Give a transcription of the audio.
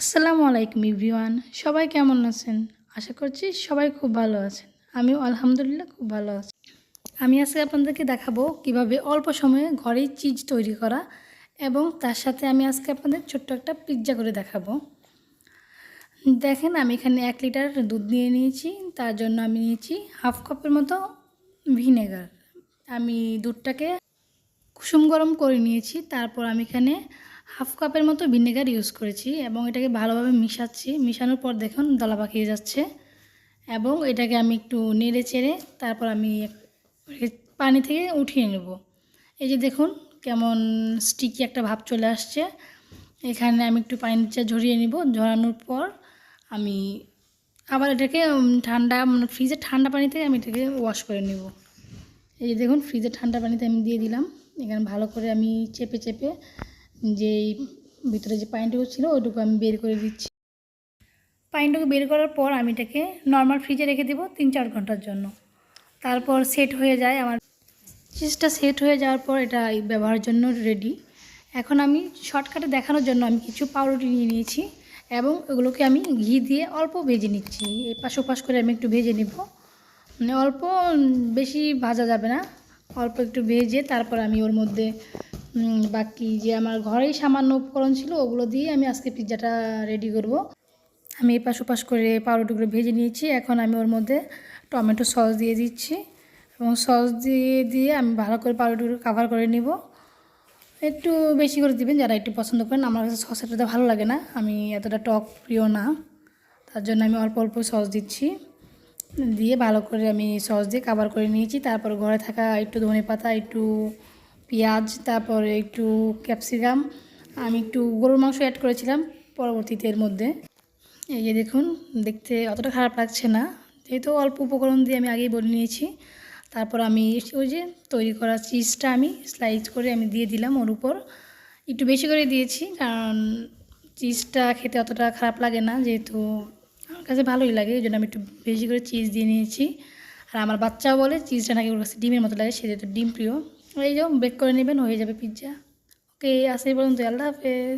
আসসালামু আলাইকুম ইভরিওয়ান সবাই কেমন আছেন? আশা করছি সবাই খুব ভালো আছেন। আমিও আলহামদুলিল্লাহ খুব ভালো আছি। আমি আজকে আপনাদেরকে দেখাবো কীভাবে অল্প সময়ে ঘরেই চিজ তৈরি করা এবং তার সাথে আমি আজকে আপনাদের ছোট্ট একটা পিৎজা করে দেখাবো। দেখেন, আমি এখানে এক লিটার দুধ নিয়ে নিয়েছি, তার জন্য আমি নিয়েছি হাফ কাপের মতো ভিনেগার। আমি দুধটাকে কুসুম গরম করে নিয়েছি, তারপর আমি এখানে হাফ কাপের মতো ভিনেগার ইউজ করেছি এবং এটাকে ভালোভাবে মিশাচ্ছি। মিশানোর পর দেখুন দলা পাকিয়ে যাচ্ছে এবং এটাকে আমি একটু নেড়ে চেড়ে তারপর আমি পানি থেকে উঠিয়ে নেব। এই যে দেখুন কেমন স্টিকি একটা ভাব চলে আসছে। এখানে আমি একটু পানিটা ঝরিয়ে নিব। ঝরানোর পর আমি আবার এটাকে ঠান্ডা মানে ফ্রিজের ঠান্ডা পানি থেকে আমি এটাকে ওয়াশ করে নেব। এই যে দেখুন, ফ্রিজের ঠান্ডা পানিতে আমি দিয়ে দিলাম। এখানে ভালো করে আমি চেপে চেপে যেই ভিতরে যে পানিটুকু ছিল, ওইটুকু আমি বের করে দিচ্ছি। পানিটুকু বের করার পর আমি এটাকে নর্মাল ফ্রিজে রেখে দেবো তিন চার ঘণ্টার জন্য। তারপর সেট হয়ে যায় আমার। চিজটা সেট হয়ে যাওয়ার পর এটা ব্যবহারের জন্য রেডি এখন আমি শর্টকাটে দেখানোর জন্য আমি কিছু পাউরুটি নিয়ে নিয়েছি এবং ওগুলোকে আমি ঘি দিয়ে অল্প ভেজে নিচ্ছি। এই পাশ ওপাশ করে আমি একটু ভেজে নিব। মানে অল্প বেশি ভাজা যাবে না। অল্প একটু ভেজে তারপর আমি ওর মধ্যে বাকি যে আমার ঘরেই সামান্য উপকরণ ছিল, ওগুলো দিয়ে আমি আজকে পিৎজাটা রেডি করব। আমি এপাশ ওপাশ করে পাউরুটিগুলো ভেজে নিয়েছি। এখন আমি ওর মধ্যে টমেটো সস দিয়ে দিচ্ছি এবং সস দিয়ে দিয়ে আমি ভালো করে পাউরুটিগুলো কাভার করে নিব। একটু বেশি করে দিবেন, যারা একটু পছন্দ করেন, আমার কাছে সস এটাতে ভালো লাগে না, আমি এতটা টক প্রিয় না। তার জন্য আমি অল্প অল্প সস দিচ্ছি। দিয়ে ভালো করে আমি সস দিয়ে কাভার করে নিয়েছি। তারপর ঘরে থাকা একটু ধনে পাতা একটু পেঁয়াজ, তারপরে একটু ক্যাপসিকাম। আমি একটু গরুর মাংস অ্যাড করেছিলাম পরবর্তীতে এর মধ্যে। এই যে দেখুন, দেখতে অতটা খারাপ লাগছে না। যেহেতু অল্প উপকরণ দিয়ে আমি আগেই বলে নিয়েছি। তারপর আমি ওই যে তৈরি করা চিজটা আমি স্লাইস করে আমি দিয়ে দিলাম ওর উপর। একটু বেশি করে দিয়েছি, কারণ চিজটা খেতে অতটা খারাপ লাগে না, যেহেতু আমার কাছে ভালোই লাগে, এই জন্য আমি একটু বেশি করে চিজ দিয়ে নিয়েছি। আর আমার বাচ্চাও বলে চিজটা নাকি ওর কাছে ডিমের মতো লাগে, সে যেহেতু ডিম প্রিয়। এই যে বেক করে নেবেন হয়ে যাবে পিৎজা ওকে আসেই পর্যন্ত আল্লাহ হাফেজ